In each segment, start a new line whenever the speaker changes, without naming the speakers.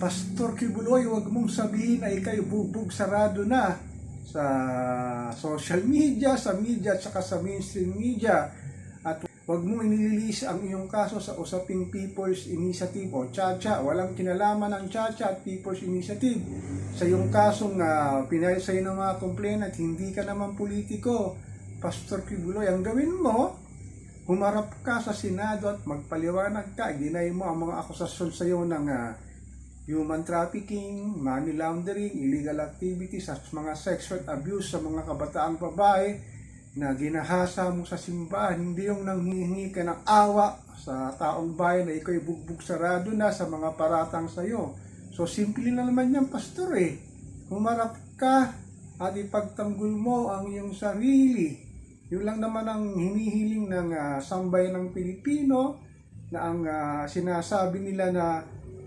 Pastor Kibuloy, huwag mong sabihin na ikay bubog sarado na sa social media, sa media at saka sa mainstream media. At huwag mong inililis ang iyong kaso sa usaping People's Initiative o Chacha. Walang kinalaman ng Chacha at People's Initiative sa iyong kasong uh, pinahil sa ng mga complainant. Hindi ka naman politiko. Pastor Kibuloy, ang gawin mo, humarap ka sa Senado at magpaliwanag ka. Ginay mo ang mga akusasyon sa iyo ng ah, human trafficking, money laundering, illegal activities at mga sexual abuse sa mga kabataang babae na ginahasa mo sa simbahan, hindi yung nanghihingi ka ng awa sa taong bayan na ikaw'y bugbog sarado na sa mga paratang sa iyo. So, simple na naman yan, pastor eh. Humarap ka at ipagtanggol mo ang iyong sarili. Yun lang naman ang hinihiling ng ah, sambayan ng Pilipino na ang ah, sinasabi nila na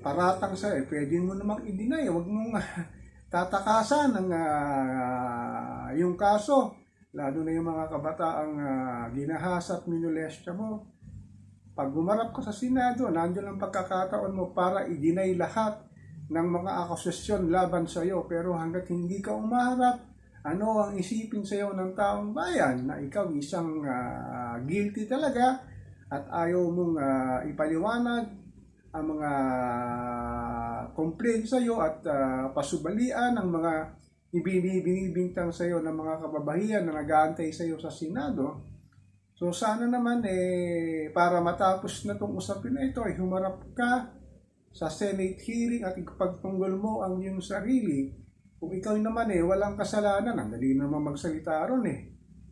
paratang sa eh, pwede mo namang i-deny. Huwag mong ah, tatakasan ang ah, yung kaso. Lalo na yung mga kabataang uh, ginahasa at minulestya mo. Pag gumarap ka sa Senado, nandiyan ang pagkakataon mo para i-deny lahat ng mga akusasyon laban sa iyo. Pero hanggat hindi ka umaharap, ano ang isipin sa iyo ng taong bayan na ikaw isang ah, guilty talaga at ayaw mong ah, ipaliwanag ang mga complaint sa iyo at ah, pasubalian ng mga ibinibintang sa iyo ng mga kababayan na nag-aantay sa iyo sa Senado. So sana naman eh para matapos na tong usapin na ito ay humarap ka sa Senate hearing at ipagtanggol mo ang iyong sarili. Kung ikaw naman eh walang kasalanan, ang dali naman magsalita ron eh.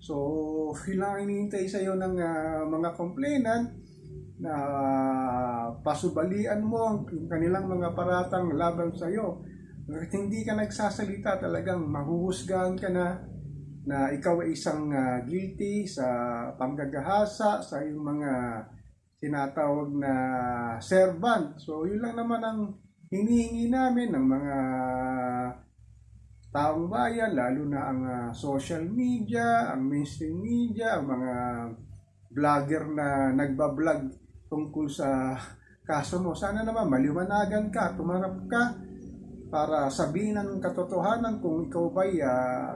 So, yun lang ang hinihintay sa iyo ng ah, mga complainant na pasubalian mo ang kanilang mga paratang laban sa iyo. At hindi ka nagsasalita talagang mahuhusgahan ka na na ikaw ay isang ah, guilty sa panggagahasa sa iyong mga tinatawag na servant. So, yun lang naman ang hinihingi namin ng mga taong bayan, lalo na ang ah, social media, ang mainstream media, ang mga vlogger na nagbablog tungkol sa kaso mo. Sana naman maliwanagan ka, tumarap ka para sabihin ang katotohanan kung ikaw ba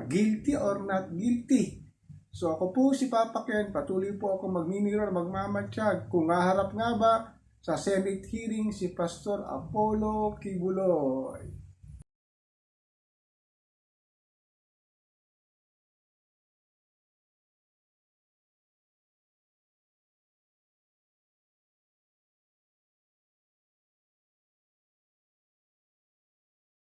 guilty or not guilty. So ako po si Papa Ken, patuloy po ako magmimirror, magmamatsyag kung haharap nga ba sa Senate hearing si Pastor Apollo Kibuloy.